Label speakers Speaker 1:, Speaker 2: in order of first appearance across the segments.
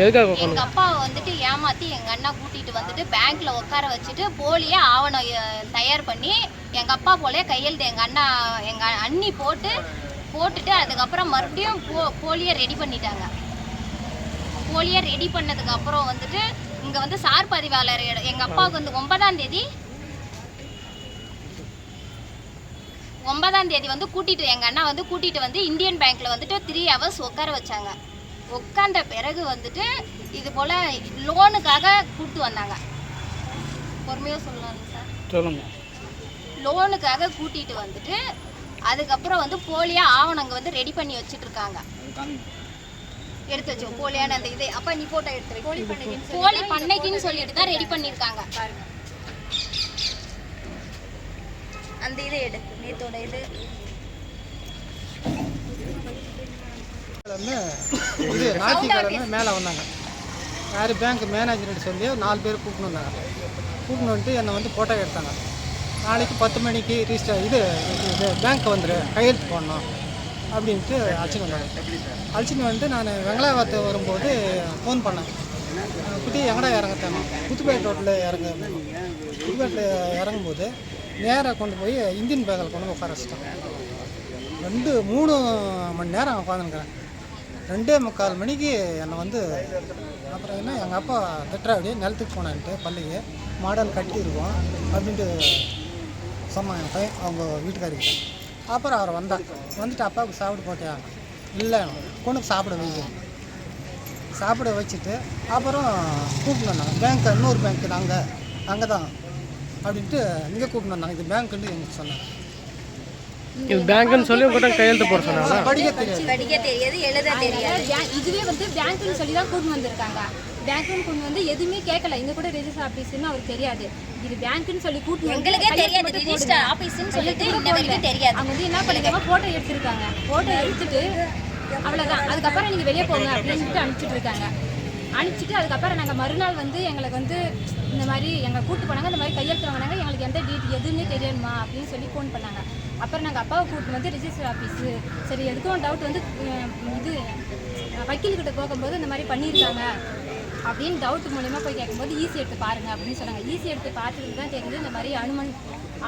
Speaker 1: எதுக்காக
Speaker 2: எங்க அப்பாவை வந்துட்டு ஏமாத்தி எங்க அண்ணா கூட்டிட்டு வந்துட்டு பேங்க்ல உட்கார வச்சுட்டு போலியே ஆவணம் தயார் பண்ணி எங்க அப்பா போலயே கையெழுத்து எங்க அண்ணா எங்க அண்ணி போட்டு போட்டுட்டு அதுக்கப்புறம் மறுபடியும் போ போலியை ரெடி பண்ணிட்டாங்க. போலியை ரெடி பண்ணதுக்கு அப்புறம் வந்துட்டு இங்க வந்து சார் பதிவாளர் எங்க அப்பாவுக்கு வந்து ஒன்பதாம் தேதி ஒன்பதாம் தேதி வந்து கூட்டிட்டு எங்க அண்ணா வந்து கூட்டிட்டு வந்து இந்தியன் பேங்க்ல வந்துட்டு த்ரீ ஹவர்ஸ் உட்கார வச்சாங்க. உட்கார்ந்த பிறகு வந்துட்டு இது போல லோனுக்காக கூப்பிட்டு வந்தாங்க. பொறுமையாக சொல்லலாம் சார்?
Speaker 1: சொல்லுங்க.
Speaker 2: லோனுக்காக கூட்டிட்டு வந்துட்டு அதுக்கப்புறம் வந்து போலியா ஆவணங்க வந்து ரெடி பண்ணி வச்சுட்டு இருக்காங்க எடுத்து வச்சோம் போலியான அந்த இது. அப்பா நீ போட்டோ எடுத்து வை. போலி பண்ணைக்குன்னு சொல்லிட்டு தான் ரெடி பண்ணியிருக்காங்க. அந்த இதை எடு. நேத்தோட இது.
Speaker 3: வந்து இது ஞாயிற்றுக்கிழமை மேலே வந்தாங்க. யார் பேங்க் மேனேஜர்கிட்ட சொல்லி நாலு பேர் கூப்பிட்டு வந்தாங்க. கூப்பிட்டு வந்துட்டு என்னை வந்து ஃபோட்டோ எடுத்தாங்க. நாளைக்கு பத்து மணிக்கு ரிஜிஸ்டர் இது இது பேங்க் வந்துடு கையெழுத்து போடணும் அப்படின்ட்டு அழைச்சின்னு வந்தாங்க. அழைச்சின்னு வந்துட்டு நான் வெங்கலாவத்து வரும்போது ஃபோன் பண்ணேன். குட்டி எங்கடா இறங்கத்தானோ புத்துப்பேட் ரோட்டில் இறங்க. புத்துப்பேட்டில் இறங்கும்போது நேராக கொண்டு போய் இந்தியன் பேங்கில் கொண்டு உட்கார வச்சிட்டாங்க. ரெண்டு மூணு மணி நேரம் உட்காந்துருக்கிறேன் ரெண்டே முக்கால் மணிக்கு என்னை வந்து அப்புறம் என்ன எங்கள் அப்பா திட்டுறாடி நிலத்துக்கு போனான்ட்டு பள்ளிக்கு மாடல் கட்டியிருக்கோம் அப்படின்ட்டு சொன்னாங்க என் பையன் அவங்க வீட்டுக்காரிக்கிட்ட. அப்புறம் அவர் வந்தான் வந்துட்டு அப்பாவுக்கு சாப்பிட போட்டியா? இல்லை பொண்ணுக்கு சாப்பிட வைக்க சாப்பிட வச்சுட்டு அப்புறம் கூப்பிட்டு பேங்க் இன்னொரு பேங்க் அங்கே அங்கே தான் அப்படின்ட்டு இங்கே கூப்பிட்டு வந்தாங்க. இது பேங்க்குன்னு எங்களுக்கு சொன்னாங்க.
Speaker 1: இது பேங்க்குன்னு சொல்லி உங்கள்கிட்ட கையெழுத்து போட சொன்னாங்களா?
Speaker 3: படிக்க தெரியாது.
Speaker 2: படிக்க தெரியாது எழுத தெரியாது.
Speaker 4: இதுவே வந்து பேங்க்னு சொல்லி தான் கூட்டு வந்திருக்காங்க. பேங்க்னு கொண்டு வந்து எதுவுமே கேட்கல. இங்க கூட ரெஜிஸ்டர் ஆபீஸ்னு அவருக்கு தெரியாது. இது பேங்க்னு சொல்லி கூட்டு
Speaker 2: எங்களுக்கே தெரியாது. ரிஜிஸ்டர். ஆபீஸ்னு சொல்லிட்டு இன்ன வரைக்கும். தெரியாது.
Speaker 4: அவங்க வந்து என்ன பண்ணிருக்காங்க போட்டோ எடுத்திருக்காங்க. போட்டோ எடுத்துட்டு அவ்வளவுதான். அதுக்கப்புறம் நீங்க வெளியே போங்க அப்படின்ட்டு அனுப்பிச்சிட்டு இருக்காங்க. அனுப்பிச்சிட்டு அதுக்கப்புறம் நாங்கள் மறுநாள் வந்து எங்களுக்கு வந்து இந்த மாதிரி எங்களை கூட்டு போனாங்க. இந்த மாதிரி கையெழுத்து வாங்கினாங்க. எங்களுக்கு எந்த டீட் எதுவுமே தெரியணுமா அப்படின்னு சொல்லி ஃபோன் பண்ணாங்க. அப்புறம் நாங்கள் அப்பாவை கூப்பிட்டு வந்து ரிஜிஸ்டர் ஆஃபீஸு சரி எதுக்கும் டவுட் வந்து இது வக்கீல்கிட்ட போகும்போது இந்த மாதிரி பண்ணியிருக்காங்க அப்படின்னு டவுட் மூலியமாக போய் கேட்கும்போது ஈஸி எடுத்து பாருங்க அப்படின்னு சொன்னாங்க. ஈஸி எடுத்து பார்த்துட்டு தான் தெரிஞ்சு இந்த மாதிரி அனுமன்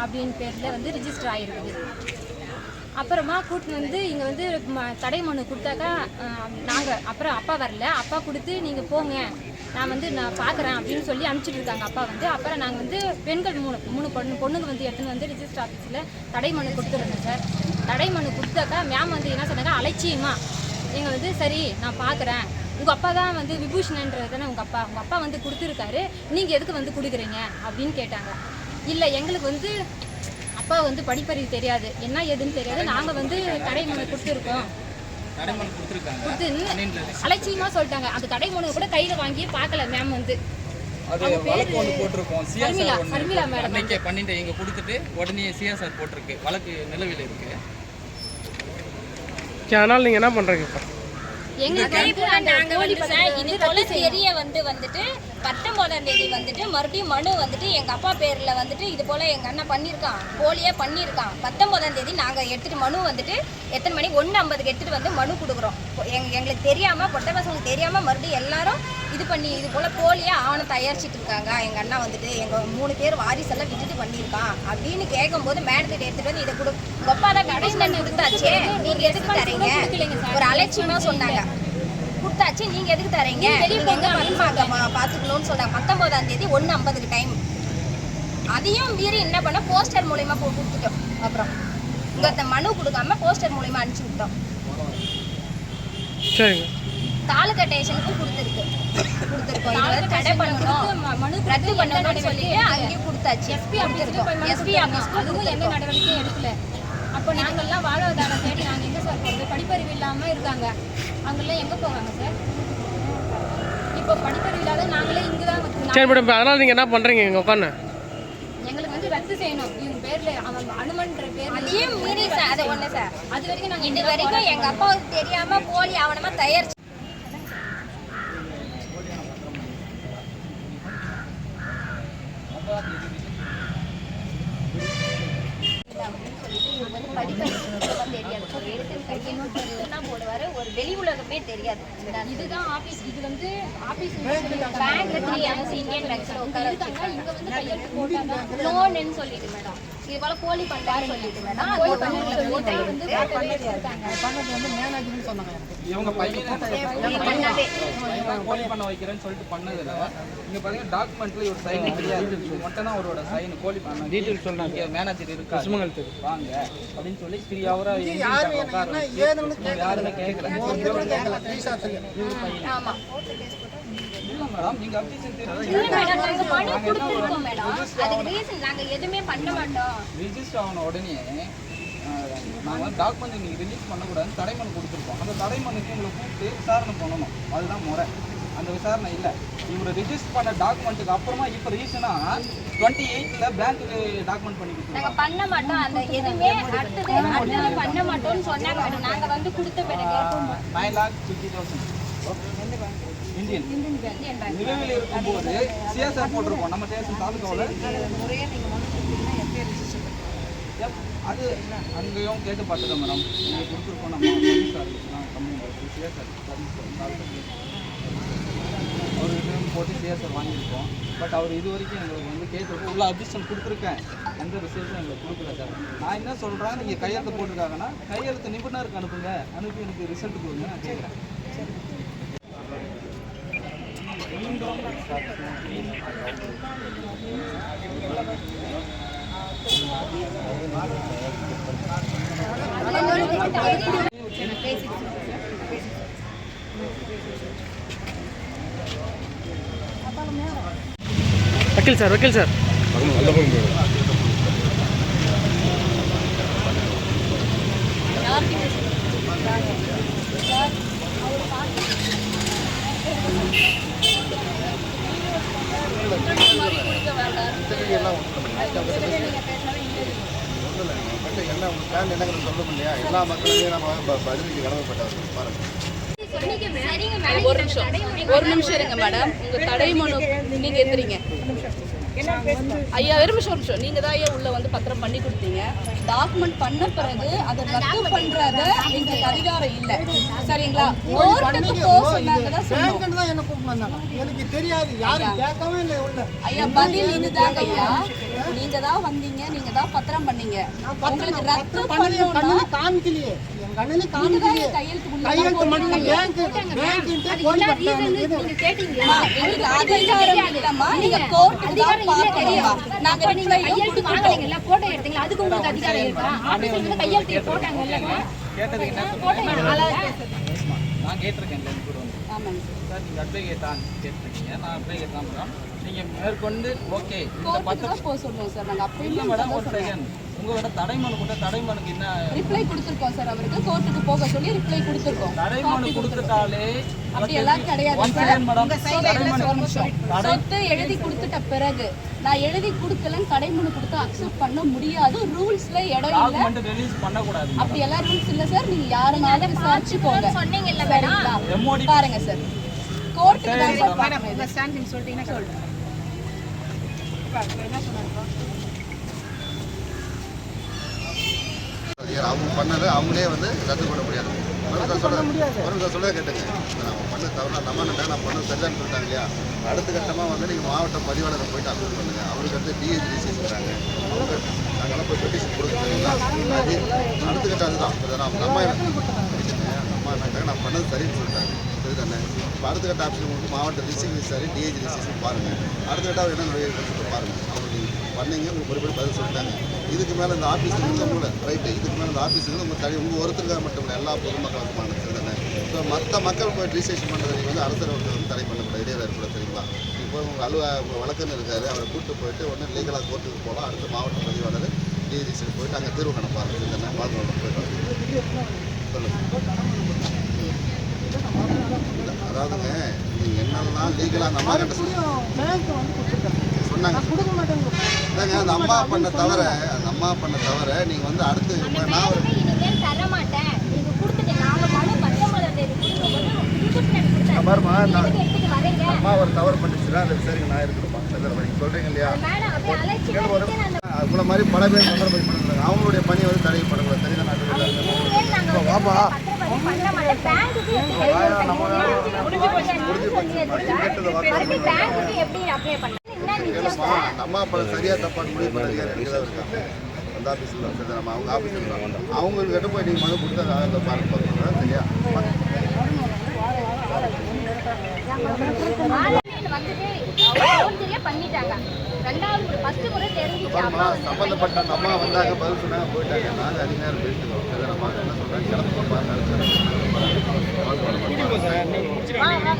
Speaker 4: அப்படின்னு பேரில் வந்து ரிஜிஸ்டர் ஆகிருக்குது அப்புறமா கூட்டின்னு வந்து இங்கே வந்து ம- தடை மனு கொடுத்தாக்கா நாங்கள் அப்புறம் அப்பா வரல. அப்பா கொடுத்து நீங்கள் போங்க. நான் வந்து நான் பார்க்குறேன் அப்படின்னு சொல்லி அனுப்பிச்சிட்டு இருக்காங்க அப்பா வந்து. அப்புறம் நாங்கள் வந்து பெண்கள் மூணு மூணு பொண்ணு பொண்ணுங்க வந்து எடுத்துன்னு வந்து ரிஜிஸ்டர் ஆஃபீஸில் தடை மனு கொடுத்துருந்தோம் சார். தடை மனு கொடுத்தாக்கா மேம் வந்து என்ன சொன்னாங்க? அலட்சியமா. நீங்கள் வந்து சரி நான் பார்க்குறேன் உங்கள் அப்பா தான் வந்து விபூஷணன்றது தானே உங்கள் அப்பா. உங்கள் அப்பா வந்து கொடுத்துருக்காரு. நீங்கள் எதுக்கு வந்து கொடுக்குறீங்க? அப்படின்னு கேட்டாங்க. இல்லை எங்களுக்கு வந்து அப்பா வந்து படிப்பறிவு தெரியாது. என்ன ஏதுன்னு தெரியாது. நாங்கள் வந்து தடை மனு கொடுத்துருக்கோம். கொடுத்து அலட்சியமா சொல்லிட்டாங்க. அந்த தடை மனு கூட கையில வாங்கி பார்க்கல மேம் வந்து.
Speaker 5: பண்ணிட்டு இங்கே கொடுத்துட்டு உடனே சிஎஸ்ஆர் போட்டிருக்கு. வழக்கு நிலவில் இருக்கு.
Speaker 1: சரி அதனால் நீங்கள் என்ன பண்ணுறீங்க இப்போ?
Speaker 4: எங்களுக்கு
Speaker 2: நாங்க. தெரிய வந்து வந்துட்டு பத்தொன்பதாம் தேதி வந்துட்டு மறுபடியும் மனு வந்துட்டு எங்க அப்பா பேர்ல வந்துட்டு இது போல எங்க அண்ணன் பண்ணியிருக்கான் போலியே பண்ணியிருக்கான் பத்தொன்பதாம் தேதி நாங்க எடுத்துட்டு மனு வந்துட்டு எத்தனை மணி? ஒன்று ஐம்பதுக்கு எடுத்துட்டு வந்து மனு கொடுக்குறோம். எங் எங்களுக்கு தெரியாம பொட்டை பசங்களுக்கு தெரியாம மறுபடியும் எல்லாரும் இது பண்ணி இது போல போலியா ஆவணம் தயாரிச்சிட்டு இருக்காங்க. எங்க அண்ணா வந்துட்டு எங்க மூணு பேர் வாரிசெல்லாம் விட்டுட்டு பண்ணியிருக்கான். அப்படின்னு கேட்கும்போது மேடத்திட்ட எடுத்துட்டு வந்து இதை கொடு. உங்க தான் கடைசியில் கொடுத்தாச்சே நீங்க எதுக்கு தரீங்க. ஒரு அலட்சியமா சொன்னாங்க. கொடுத்தாச்சு நீங்க எதுக்கு தரீங்க? நீங்க எங்க மருமகமா பாத்துக்கணும்னு சொல்றாங்க பத்தொன்பதாம் தேதி ஒன்று ஐம்பதுக்கு டைம் அதையும் மீறி என்ன பண்ண? போஸ்டர் மூலயமா போ கொடுத்துட்டோம். அப்புறம் இங்க இந்த மனு கொடுக்காம போஸ்டர் மூலயமா அனுப்பிச்சு விட்டோம்.
Speaker 1: சரிங்க.
Speaker 2: தாலுகா ஸ்டேஷனுக்கும் கொடுத்துருக்கு. கொடுத்துருக்கோம். இது வந்து தடை பண்ணணும். ரத்து பண்ணணும்னு சொல்லிட்டு அங்கேயும் கொடுத்தாச்சு.
Speaker 4: எஸ்பி மனு
Speaker 2: எஸ்பி. ஆஃபீஸ்க்கு
Speaker 4: அதுவும் எந்த நடவடிக்கையும் எடுக்கல? அப்போ நாங்கெல்லாம் வாழ்வாதாரம் தேடி நாங்கள் எங்கே சார் போகிறது படிப்பறிவு இல்லாமல் இருக்காங்க. அவங்கெல்லாம் எங்கே போவாங்க சார்? இப்போ படிப்பறிவு இல்லாத நாங்களே இங்கே தான் வந்து-
Speaker 1: சரி மேடம் இப்போ அதனால் நீங்கள் என்ன பண்ணுறீங்க இங்கே உட்காந்து
Speaker 4: எங்களுக்கு வந்து ரத்து செய்யணும். இவங்க பேர்ல அவன் அனுமன்ற பேர்
Speaker 2: அதையும் மீறி சார் அதை ஒண்ணு சார்.
Speaker 4: அது வரைக்கும் நாங்கள்
Speaker 2: இது வரைக்கும் எங்க அப்பாவுக்கு தெரியாம போலி ஆவணமா தயாரிச்சு படிப்பறிவு தெரியாது கையெழுத்து போடுவாரு. ஒரு வெளி உலகமே தெரியாது.
Speaker 4: இதுதான் ஆபீஸ். இது வந்து ஆபீஸ்
Speaker 2: பேங்க்ல த்ரீ இயர்ஸ் இந்தியன் பேங்க்ல
Speaker 4: இங்க வந்து கையெழுத்து போட்டாங்க.
Speaker 2: லோன்னு சொல்லிட்டு மேடம். இது போல கோழி பண்றாரு சொல்லிட்டு மேடம். பேங்க்ல போட்டு
Speaker 4: வந்து
Speaker 3: பண்ணது வந்து மேனேஜ்மெண்ட் சொன்னாங்க
Speaker 5: இவங்க பையன் கோழி பண்ண வைக்கிறேன்னு சொல்லிட்டு பண்ணதுல இங்க பாத்தீங்கன்னா டாக்குமெண்ட்ல ஒரு சைன் கிடையாது இது மட்டும் தான் அவரோட சைன் கோழி பண்ண டீடைல் சொன்னாங்க. மேனேஜர் இருக்கா வாங்க அப்படின்னு சொல்லி த்ரீ ஹவரா
Speaker 3: யாரும் கேட்கல
Speaker 2: ஆமா.
Speaker 5: இல்ல மேடம் நீங்க
Speaker 2: இல்ல மேடம் நாங்க மனு கொடுத்துருக்கோம் மேடம் அதுக்கு ரீசன் நாங்க எதுவுமே பண்ண மாட்டோம்.
Speaker 5: ரிஜிஸ்டர் ஆன உடனே நாங்கள் டாக்குமெண்ட் நீங்கள் ரிலீஸ் பண்ணக்கூடாதுன்னு தடைமனு கொடுத்துருக்கோம். அந்த தடைமனுக்கு உங்களை கூப்பிட்டு விசாரணை பண்ணணும். அதுதான் முறை. அந்த விசாரணை இல்லை. இவர் ரிஜிஸ்டர் பண்ண டாக்குமெண்ட்டுக்கு அப்புறமா இப்போ ரீசனாக டுவெண்ட்டி எயிட்டில் பேங்க்குக்கு டாக்குமெண்ட் பண்ணி கொடுத்துருக்கோம்
Speaker 2: பண்ண மாட்டோம். அந்த எதுவுமே அடுத்தது அடுத்தது பண்ண மாட்டோம்னு சொன்னாங்க. மேடம் நாங்க வந்து கொடுத்த பிறகு
Speaker 5: nine lakh fifty thousand Indian நிலுவையில் இருக்கும்போது சிஎஸ்ஆர் போட்டிருக்கோம். நம்ம ஸ்டேஷன் தாலுக்காவில் Yep, அது அங்கேயும் கேட்டு பார்த்துட்டோம் மேடம் நீங்கள் கொடுத்துருக்கோம். நம்ம போலீஸ் சர்வீஸ்லாம் கம்மி சிஎஸ்ஆர் சர்வீஸ் அவர்கிட்ட போட்டு சிஎஸ்ஆர் வாங்கியிருக்கோம். பட் அவர் இது வரைக்கும் எங்களுக்கு வந்து கேட்டு உள்ள அப்ஜெக்ஷன் கொடுத்துருக்கேன். எந்த ரிசல்ட்டும் எங்களுக்கு கொடுக்கல சார் நான் என்ன சொல்கிறேன் நீங்கள் கையெழுத்து போட்டிருக்காங்கன்னா கையெழுத்து நிபுணருக்கு அனுப்புங்க. அனுப்பி எனக்கு ரிசல்ட் கொடுங்க. நான் கேட்குறேன்
Speaker 1: வக்கீல் சார் வக்கீல் சார்
Speaker 6: என்ன உங்க பிளான் என்னங்கிறது சொல்ல முடியா எல்லா மக்களையும் நம்ம பதிலுக்கு கடமைப்பட்டவர்கள் பாருங்க
Speaker 7: ஒரு நிமிஷம் ஒரு நிமிஷம் இருங்க மேடம் உங்க தடை மனு நீங்க எந்திரிங்க ஐயா ஒரு நிமிஷம் நிமிஷம். நீங்க தான் ஐயா உள்ள வந்து பத்திரம் பண்ணி கொடுத்தீங்க. டாக்குமெண்ட் பண்ண பிறகு அதை ரத்து பண்றத எங்களுக்கு அதிகாரம் இல்ல. சரிங்களா? கோர்ட்டுக்கு போக சொன்னாங்க தான் சொன்னோம்.
Speaker 3: என்ன கூப்பிட்டு எனக்கு தெரியாது. யாரும் கேட்கவே இல்லை உள்ள
Speaker 7: ஐயா பதில் இதுதாங்க ஐயா. நீங்க தான் வந்தீங்க. நீங்க தான் பத்திரம் பண்ணீங்க. உங்களுக்கு ரத்து பண்ணணும்னா
Speaker 3: காமிக்கலையே.
Speaker 7: கையெழுத்து
Speaker 3: மட்டும் பேங்க்
Speaker 5: நான் கேட்டிருக்கேன் சார் நீங்கள் அட்வொகேட்டான்னு கேட்டிருக்கீங்க. நான் அட்வொகேட் தான் நீங்கள் மேற்கொண்டு ஓகே இந்த
Speaker 7: போக சொல்லுவோம் சார். நாங்க அப்போ
Speaker 5: இல்லை மேடம் ஒரு செகண்ட் உங்களோட தடைமனு கூட தடைமனுக்கு என்ன?
Speaker 7: ரிப்ளை கொடுத்துருக்கோம் சார் அவருக்கு. கோர்ட்டுக்கு போக சொல்லி ரிப்ளை கொடுத்துருக்கோம்.
Speaker 5: தடைமனு கொடுத்துட்டாலே
Speaker 7: அப்படி எல்லாம் கிடையாது சொத்து- எழுதி கொடுத்துட்ட பிறகு நான் எழுதி கொடுக்கலன்னு கடைமனு கொடுத்து அக்செப்ட் பண்ண முடியாது. ரூல்ஸ்ல இடம் இல்ல.
Speaker 5: ரிலீஸ் பண்ணக்கூடாது
Speaker 7: அப்படி எல்லாம் ரூல்ஸ் இல்ல சார். நீங்க யாருனாலும் விசாரிச்சு போங்க.
Speaker 2: சொன்னீங்கல்ல
Speaker 7: சரிங்களா?
Speaker 5: எம்ஓடி
Speaker 7: பாருங்க சார். கோர்ட்டுக்கு தான் சார் பார்க்கணும் இது.
Speaker 6: அவங்க பண்ணது அவங்களே வந்து ரத்து பண்ண முடியாது. சொல்கிறேன் சொல்ல மறுபடியும் சொல்ல கேட்டுங்க நான் பண்ண தவறுனா நம்ம என்ன நான் பண்ண சரிதான்னு சொல்லிட்டாங்க இல்லையா? அடுத்த கட்டமாக வந்து நீங்கள் மாவட்ட பதிவாளரை போயிட்டு அப்ளை பண்ணுங்க. அவருக்கு வந்து டிஎஸ் சொல்கிறாங்க பண்ணுறாங்க அவங்க நாங்களாம் போய் பெட்டிஷன் கொடுக்க சரிங்களா? அது அடுத்த கட்டம் அதுதான். அது நம்ம நம்ம இருக்குங்க, நம்ம நான் பண்ணது சரின்னு சொல்லிட்டாங்க. சரிதானே இப்போ அடுத்த கட்ட ஆப்ஷன் உங்களுக்கு மாவட்ட ரிசீவ் சரி டிஹெச் ரிசீவ் பாருங்கள் அடுத்த கட்ட என்ன நடவடிக்கை பாருங்கள் அவங்க பண்ணீங்க உங்களுக்கு மறுபடியும் பதில் சொல்லிட்டாங்க. இதுக்கு மேலே இந்த ஆஃபீஸ் இருந்தால் உங்களை ரைட்டு இதுக்கு மேலே இந்த ஆஃபீஸ் இருந்து உங்கள் தனி உங்கள் ஒருத்தருக்காக மட்டும் இல்லை எல்லா பொதுமக்களுக்கு வந்து தானே இப்போ ஸோ மற்ற மக்கள் போய் ரிஜிஸ்ட்ரேஷன் பண்ணுறது வந்து அரசர் வந்து வந்து தடை பண்ணக்கூடாது இடையில இருக்கக்கூடாது சரிங்களா இப்போ உங்கள் அலுவ உங்கள் வழக்கன்னு இருக்காரு அவரை கூப்பிட்டு போயிட்டு உடனே லீகலாக கோர்ட்டுக்கு போகலாம். அடுத்து மாவட்ட பதிவாளர் டிஜிசி போயிட்டு அங்கே தீர்வு கணப்பாரு தானே பார்த்து போயிட்டு சொல்லுங்கள் அதாவதுங்க நீங்கள் என்னெல்லாம் லீகலாக அந்த அம்மா கிட்ட சொன்னீங்க. இல்லைங்க அந்த அம்மா பண்ண தவிர அந்த அம்மா பண்ண தவிர நீங்கள் வந்து அடுத்து நான் ஒரு பாருமா நான் அம்மா ஒரு தவறு பண்ணிச்சுன்னா அதை சரிங்க நான் இருக்கணுமா சரிதான் நீங்கள் சொல்கிறீங்க இல்லையா? மாதிரி பல பேர் தொந்தரவு பண்ணுறாங்க அவங்களுடைய பணி வந்து தடை பண்ணக்கூடாது. சரிதான் நான் வாப்பா.
Speaker 2: பத்திரப்பதிவு என்ன
Speaker 6: நம்ம அப்போ சரியா தப்பான்னு முடிவு பண்ண தான் இருக்காங்க அந்த ஆஃபீஸில் சரி நம்ம அவங்க ஆஃபீஸில் தான் அவங்கக்கிட்ட போய் நீங்கள் மனு கொடுத்தா அதை பாருங்க சரியா
Speaker 2: பண்ணிட்டாங்க ரெண்டாவது ஃபர்ஸ்ட் முறை
Speaker 6: சம்மந்தப்பட்ட அம்மா வந்தாங்க பதில் சொன்னாங்க போயிட்டாங்க. நாங்கள் அதிகாரம் நேரம் பேசிக்கிறோம். நம்ம என்ன சொல்கிறேன் கிளம்ப பாருங்க
Speaker 2: வா, வா.